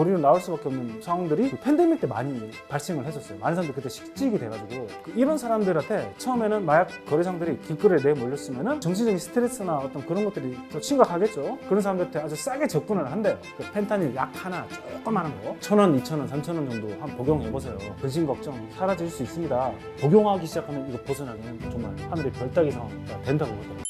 거리로 나올 수밖에 없는 상황들이 그 팬데믹 때 많이 발생을 했었어요. 많은 사람들이 그때 식직이 돼가지고 그 이런 사람들한테 처음에는 마약 거래상들이 길거리에 내몰렸으면은 정신적인 스트레스나 어떤 그런 것들이 더 심각하겠죠. 그런 사람들한테 아주 싸게 접근을 한대요. 그 펜타닐 약 하나 조그마한 거, 천 원, 이천 원, 삼천 원 정도 한 복용해보세요. 근심 걱정 사라질 수 있습니다. 복용하기 시작하면 이거 벗어나기는 정말 하늘의 별 따기 상황이 된다고 그러더라고요.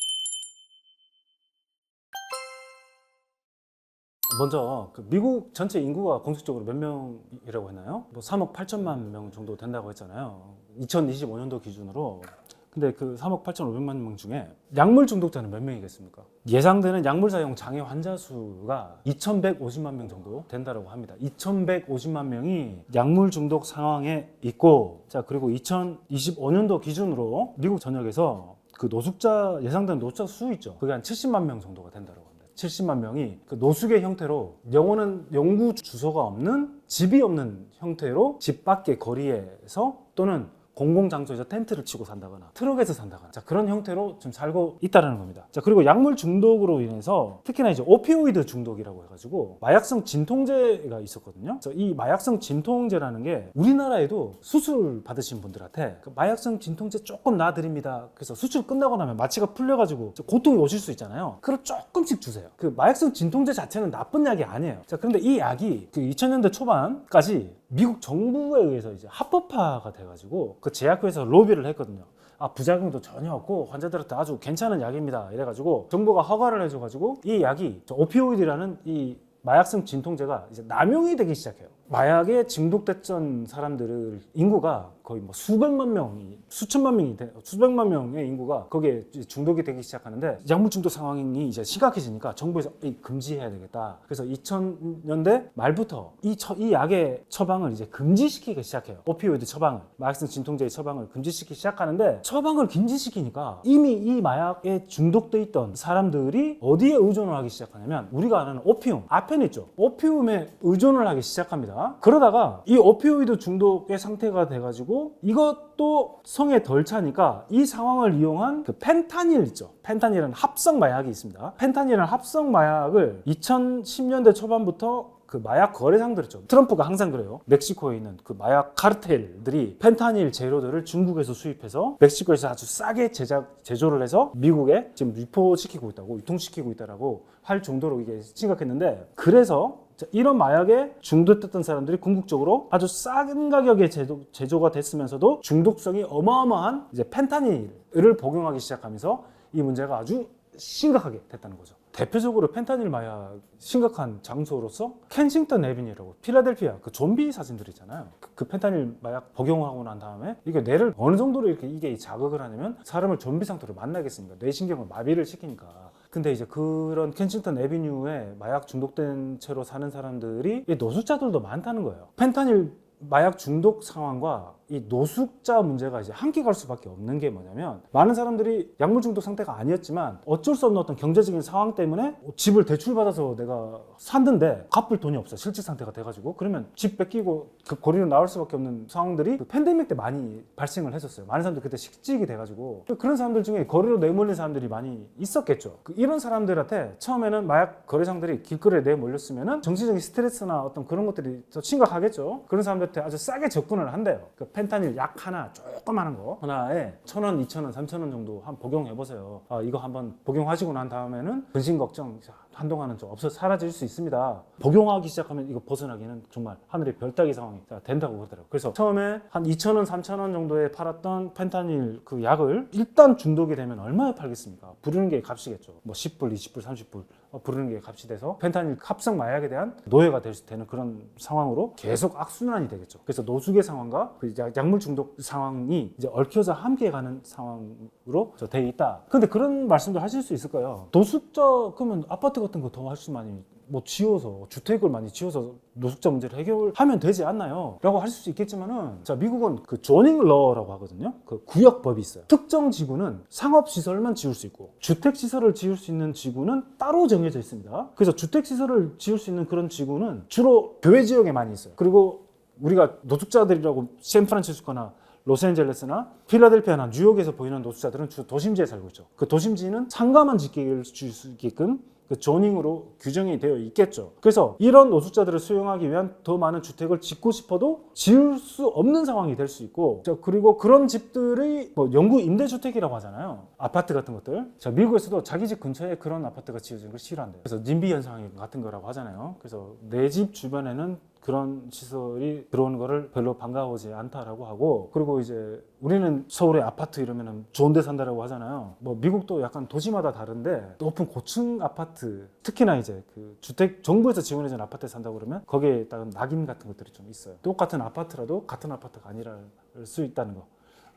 먼저 그 미국 전체 인구가 공식적으로 몇 명이라고 했나요? 뭐 3억 8천만 명 정도 된다고 했잖아요. 2025년도 기준으로. 근데 그 3억 8,500만 명 중에 약물 중독자는 몇 명이겠습니까? 예상되는 약물 사용 장애 환자 수가 2,150만 명 정도 된다고 합니다. 2,150만 명이 약물 중독 상황에 있고, 자 그리고 2025년도 기준으로 미국 전역에서 그 노숙자 예상되는 노숙자 수 있죠. 그게 한 70만 명 정도가 된다고. 70만 명이 그 노숙의 형태로 영어는 영구 주소가 없는 집이 없는 형태로 집 밖의 거리에서 또는 공공장소에서 텐트를 치고 산다거나 트럭에서 산다거나 자 그런 형태로 좀 살고 있다는 겁니다. 자 그리고 약물 중독으로 인해서 특히나 이제 오피오이드 중독이라고 해가지고 마약성 진통제가 있었거든요. 그래서 이 마약성 진통제라는 게 우리나라에도 수술 받으신 분들한테 그 마약성 진통제 조금 놔드립니다. 그래서 수술 끝나고 나면 마취가 풀려가지고 고통이 오실 수 있잖아요. 그걸 조금씩 주세요. 그 마약성 진통제 자체는 나쁜 약이 아니에요. 자 그런데 이 약이 그 2000년대 초반까지 미국 정부에 의해서 이제 합법화가 돼가지고 그 제약회에서 로비를 했거든요. 아 부작용도 전혀 없고 환자들한테 아주 괜찮은 약입니다. 이래가지고 정부가 허가를 해줘가지고 이 약이 저 오피오이드라는 이 마약성 진통제가 이제 남용이 되기 시작해요. 마약에 중독됐던 사람들을 인구가 거의 뭐 수백만 명이 수천만 명이 돼, 수백만 명의 인구가 거기에 중독이 되기 시작하는데 약물 중독 상황이 이제 심각해지니까 정부에서 이 금지해야 되겠다. 그래서 2000년대 말부터 이, 처, 이 약의 처방을 이제 금지시키기 시작해요. 오피오이드 처방을 마약성 진통제의 처방을 금지시키기 시작하는데 처방을 금지시키니까 이미 이 마약에 중독돼 있던 사람들이 어디에 의존을 하기 시작하냐면 우리가 아는 오피움 아펜 있죠. 오피움에 의존을 하기 시작합니다. 그러다가 이 오피오이드 중독의 상태가 돼가지고 이것도 성에 덜 차니까 이 상황을 이용한 그 펜타닐 있죠. 펜타닐은 합성 마약이 있습니다. 펜타닐은 합성 마약을 2010년대 초반부터 그 마약 거래상들 있죠. 트럼프가 항상 그래요. 멕시코에 있는 그 마약 카르텔들이 펜타닐 재료들을 중국에서 수입해서 멕시코에서 아주 싸게 제작 제조를 해서 미국에 지금 유포시키고 있다고 유통시키고 있다라고 할 정도로 이게 심각했는데 그래서 자, 이런 마약에 중독됐던 사람들이 궁극적으로 아주 싼 가격에 제조, 제조가 됐으면서도 중독성이 어마어마한 이제 펜타닐을 복용하기 시작하면서 이 문제가 아주 심각하게 됐다는 거죠. 대표적으로 펜타닐 마약 심각한 장소로서 켄싱턴 에비뉴라고 필라델피아 그 좀비 사진들 있잖아요. 그, 그 펜타닐 마약 복용하고 난 다음에 이게 뇌를 어느 정도로 이렇게 이게 자극을 하냐면 사람을 좀비 상태로 만나겠습니까? 뇌신경을 마비를 시키니까. 근데 이제 그런 켄싱턴 에비뉴에 마약 중독된 채로 사는 사람들이 이 노숙자들도 많다는 거예요. 펜타닐 마약 중독 상황과 이 노숙자 문제가 이제 함께 갈 수밖에 없는 게 뭐냐면 많은 사람들이 약물 중독 상태가 아니었지만 어쩔 수 없는 어떤 경제적인 상황 때문에 집을 대출 받아서 내가 샀는데 갚을 돈이 없어. 실질 상태가 돼가지고. 그러면 집 뺏기고 그 거리로 나올 수밖에 없는 상황들이 그 팬데믹 때 많이 발생을 했었어요. 많은 사람들이 그때 식직이 돼가지고. 그런 사람들 중에 거리로 내몰린 사람들이 많이 있었겠죠. 그 이런 사람들한테 처음에는 마약 거래상들이 길거리에 내몰렸으면은 정신적인 스트레스나 어떤 그런 것들이 더 심각하겠죠. 그런 사람들한테 아주 싸게 접근을 한대요. 그 펜타닐 약 하나 조그마한 거 하나에 천 원, 이천 원, 삼천 원 정도 한 복용해 보세요. 아, 이거 한번 복용하시고 난 다음에는 근심 걱정 한동안은 좀 없어 사라질 수 있습니다. 복용하기 시작하면 이거 벗어나기는 정말 하늘의 별 따기 상황이 된다고 그러더라고요. 그래서 처음에 한 2천 원, 3천 원 정도에 팔았던 펜타닐 그 약을 일단 중독이 되면 얼마에 팔겠습니까? 부르는 게 값이겠죠. 뭐 10불, 20불, 30불 어, 부르는 게 값이 돼서 펜타닐 합성 마약에 대한 노예가 될 수 되는 그런 상황으로 계속 악순환이 되겠죠. 그래서 노숙의 상황과 그 약- 약물 중독 상황이 이제 얽혀서 함께 가는 상황으로 저 돼 있다. 근데 그런 말씀도 하실 수 있을 거예요. 노숙자 그러면 아파트 같은 거 더 할수 많이 뭐 지어서 주택을 많이 지어서 노숙자 문제를 해결하면 되지 않나요? 라고 하실 수 있겠지만은 자 미국은 그 조닝 러라고 하거든요. 그 구역법이 있어요. 특정 지구는 상업 시설만 지을 수 있고 주택 시설을 지을 수 있는 지구는 따로 정해져 있습니다. 그래서 주택 시설을 지을 수 있는 그런 지구는 주로 교외 지역에 많이 있어요. 그리고 우리가 노숙자들이라고 샌프란시스코나 로스앤젤레스나 필라델피아나 뉴욕에서 보이는 노숙자들은 주 도심지에 살고 있죠. 그 도심지는 상가만 줄수 있게끔 그 조닝으로 규정이 되어 있겠죠. 그래서 이런 노숙자들을 수용하기 위한 더 많은 주택을 짓고 싶어도 지을 수 없는 상황이 될 수 있고, 자, 그리고 그런 집들이 뭐 영구 임대주택이라고 하잖아요. 아파트 같은 것들. 자, 미국에서도 자기 집 근처에 그런 아파트가 지어지는 걸 싫어한대요. 그래서 님비 현상 같은 거라고 하잖아요. 그래서 내 집 주변에는 그런 시설이 들어오는 거를 별로 반가워하지 않다라고 하고 그리고 이제 우리는 서울의 아파트 이러면은 좋은 데 산다라고 하잖아요. 뭐 미국도 약간 도시마다 다른데 높은 고층 아파트 특히나 이제 그 주택 정부에서 지원해준 아파트에 산다고 그러면 거기에 따른 낙인 같은 것들이 좀 있어요. 똑같은 아파트라도 같은 아파트가 아니랄 수 있다는 거.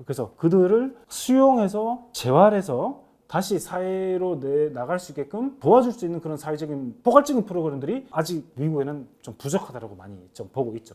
그래서 그들을 수용해서 재활해서 다시 사회로 내 나갈 수 있게끔 도와줄 수 있는 그런 사회적인 포괄적인 프로그램들이 아직 미국에는 좀 부족하다라고 많이 좀 보고 있죠.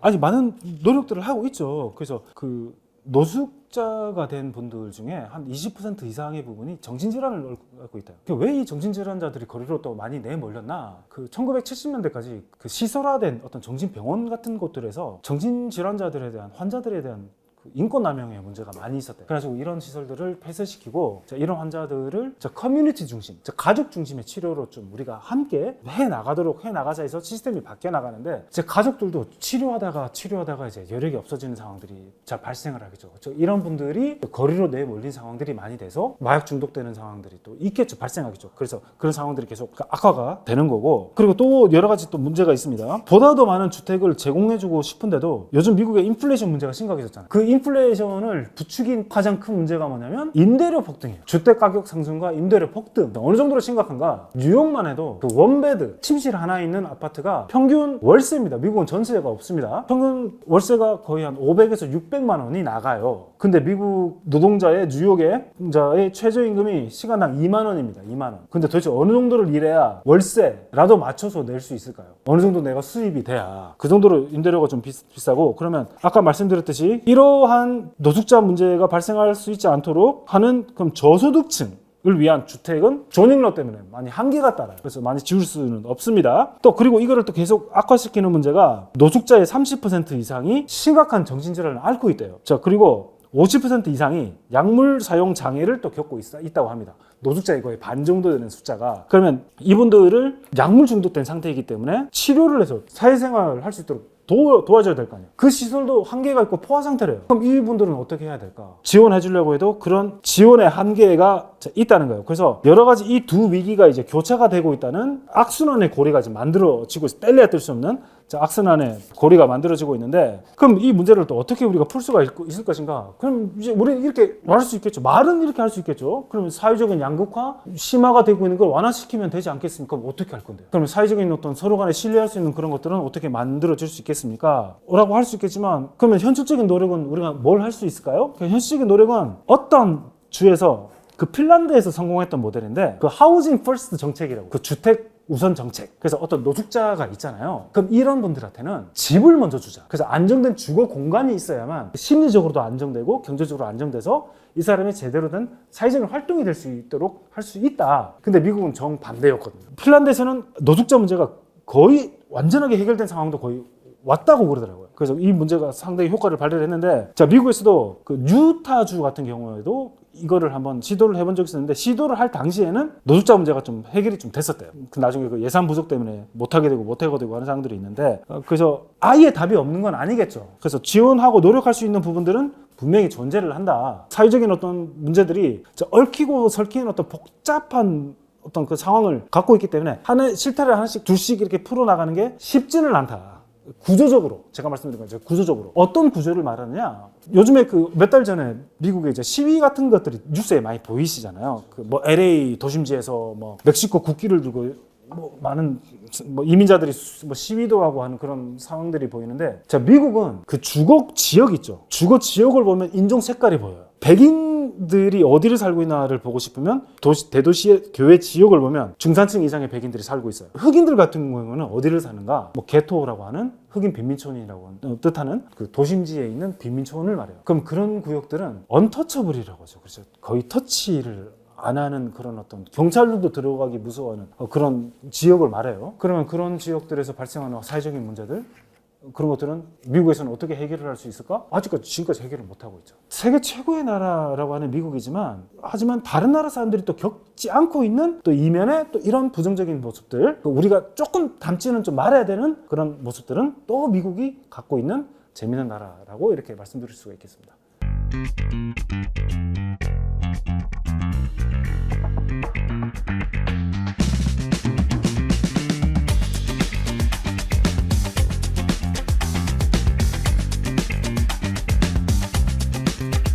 아직 많은 노력들을 하고 있죠. 그래서 그 노숙자가 된 분들 중에 한 20% 이상의 부분이 정신질환을 앓고 있다. 왜 이 정신질환자들이 거리로 또 많이 내몰렸나? 그 1970년대까지 그 시설화된 어떤 정신병원 같은 곳들에서 정신질환자들에 대한 환자들에 대한 그 인권 남용의 문제가 많이 있었대요. 그래가지고 이런 시설들을 폐쇄시키고 자, 이런 환자들을 자, 커뮤니티 중심, 자, 가족 중심의 치료로 좀 우리가 함께 해 나가도록 해 나가자 해서 시스템이 바뀌어 나가는데 제 가족들도 치료하다가 치료하다가 이제 여력이 없어지는 상황들이 잘 발생을 하겠죠. 저 이런 분들이 거리로 내몰린 상황들이 많이 돼서 마약 중독되는 상황들이 또 있겠죠. 발생하겠죠. 그래서 그런 상황들이 계속 악화가 되는 거고 그리고 또 여러 가지 또 문제가 있습니다. 보다 더 많은 주택을 제공해주고 싶은데도 요즘 미국의 인플레이션 문제가 심각해졌잖아요. 그 인플레이션을 부추긴 가장 큰 문제가 뭐냐면 임대료 폭등이에요. 주택 가격 상승과 임대료 폭등. 어느 정도로 심각한가? 뉴욕만 해도 그 원베드 침실 하나 있는 아파트가 평균 월세입니다. 미국은 전세가 없습니다. 평균 월세가 거의 한 500에서 600만 원이 나가요. 근데 미국 노동자의 뉴욕의 노동자의 최저임금이 시간당 2만 원입니다. 2만 원. 근데 도대체 어느 정도를 일해야 월세라도 맞춰서 낼 수 있을까요? 어느 정도 내가 수입이 돼야 그 정도로 임대료가 좀 비, 비싸고 그러면 아까 말씀드렸듯이 이러한 노숙자 문제가 발생할 수 있지 않도록 하는 그럼 저소득층 을 위한 주택은 조닝러 때문에 많이 한계가 따라요. 그래서 많이 지울 수는 없습니다. 또 그리고 이거를 또 계속 악화시키는 문제가 노숙자의 30% 이상이 심각한 정신질환을 앓고 있대요. 자 그리고 50% 이상이 약물 사용 장애를 또 겪고 있, 있다고 합니다. 노숙자의 거의 반 정도 되는 숫자가 그러면 이분들을 약물 중독된 상태이기 때문에 치료를 해서 사회생활을 할 수 있도록 도, 도와줘야 될 거 아니에요. 그 시설도 한계가 있고 포화 상태래요. 그럼 이분들은 어떻게 해야 될까? 지원해 주려고 해도 그런 지원의 한계가 있다는 거예요. 그래서 여러 가지 이 두 위기가 이제 교차가 되고 있다는 악순환의 고리가 지금 만들어지고 있어. 뗄래야 뗄 수 없는 자, 악순환의 고리가 만들어지고 있는데 그럼 이 문제를 또 어떻게 우리가 풀 수가 있- 있을 것인가? 그럼 이제 우리는 이렇게 말할 수 있겠죠. 말은 이렇게 할 수 있겠죠. 그러면 사회적인 양극화, 심화가 되고 있는 걸 완화시키면 되지 않겠습니까? 그럼 어떻게 할 건데요? 그러면 사회적인 어떤 서로 간에 신뢰할 수 있는 그런 것들은 어떻게 만들어질 수 있겠습니까? 라고 할 수 있겠지만 그러면 현실적인 노력은 우리가 뭘 할 수 있을까요? 그 현실적인 노력은 어떤 주에서 그 핀란드에서 성공했던 모델인데 그 하우징 퍼스트 정책이라고 그 주택 우선 정책. 그래서 어떤 노숙자가 있잖아요. 그럼 이런 분들한테는 집을 먼저 주자. 그래서 안정된 주거 공간이 있어야만 심리적으로도 안정되고 경제적으로 안정돼서 이 사람이 제대로 된 사회적인 활동이 될 수 있도록 할 수 있다. 근데 미국은 정반대였거든요. 핀란드에서는 노숙자 문제가 거의 완전하게 해결된 상황도 거의 왔다고 그러더라고요. 그래서 이 문제가 상당히 효과를 발휘를 했는데, 자, 미국에서도 그 유타주 같은 경우에도 이거를 한번 시도를 해본 적이 있었는데, 시도를 할 당시에는 노숙자 문제가 좀 해결이 좀 됐었대요. 그 나중에 그 예산 부족 때문에 못하게 되고 못하게 되고 하는 상황들이 있는데, 어, 그래서 아예 답이 없는 건 아니겠죠. 그래서 지원하고 노력할 수 있는 부분들은 분명히 존재를 한다. 사회적인 어떤 문제들이 저 얽히고 설키는 어떤 복잡한 어떤 그 상황을 갖고 있기 때문에 하나 실타를 하나씩 둘씩 이렇게 풀어나가는 게 쉽지는 않다. 구조적으로 제가 말씀드린 거죠. 구조적으로 어떤 구조를 말하느냐? 요즘에 그 몇 달 전에 미국에 이제 시위 같은 것들이 뉴스에 많이 보이시잖아요. 그 뭐 LA 도심지에서 뭐 멕시코 국기를 들고 뭐 많은 뭐 이민자들이 수- 뭐 시위도 하고 하는 그런 상황들이 보이는데 자 미국은 그 주거 지역 있죠. 주거 지역을 보면 인종 색깔이 보여요. 백인 들이 어디를 살고 있나를 보고 싶으면 도시, 대도시의 교회 지역을 보면 중산층 이상의 백인들이 살고 있어요. 흑인들 같은 경우는 어디를 사는가? 뭐 게토라고 하는 흑인 빈민촌이라고 어, 뜻하는 그 도심지에 있는 빈민촌을 말해요. 그럼 그런 구역들은 언터처블이라고 하죠. 그래서 거의 터치를 안 하는 그런 어떤 경찰들도 들어가기 무서워하는 어, 그런 지역을 말해요. 그러면 그런 지역들에서 발생하는 사회적인 문제들 그런 것들은 미국에서는 어떻게 해결을 할 수 있을까? 아직까지 지금까지 해결을 못 하고 있죠. 세계 최고의 나라라고 하는 미국이지만 하지만 다른 나라 사람들이 또 겪지 않고 있는 또 이면에 또 이런 부정적인 모습들 또 우리가 조금 담지는 좀 말아야 되는 그런 모습들은 또 미국이 갖고 있는 재미있는 나라라고 이렇게 말씀드릴 수가 있겠습니다.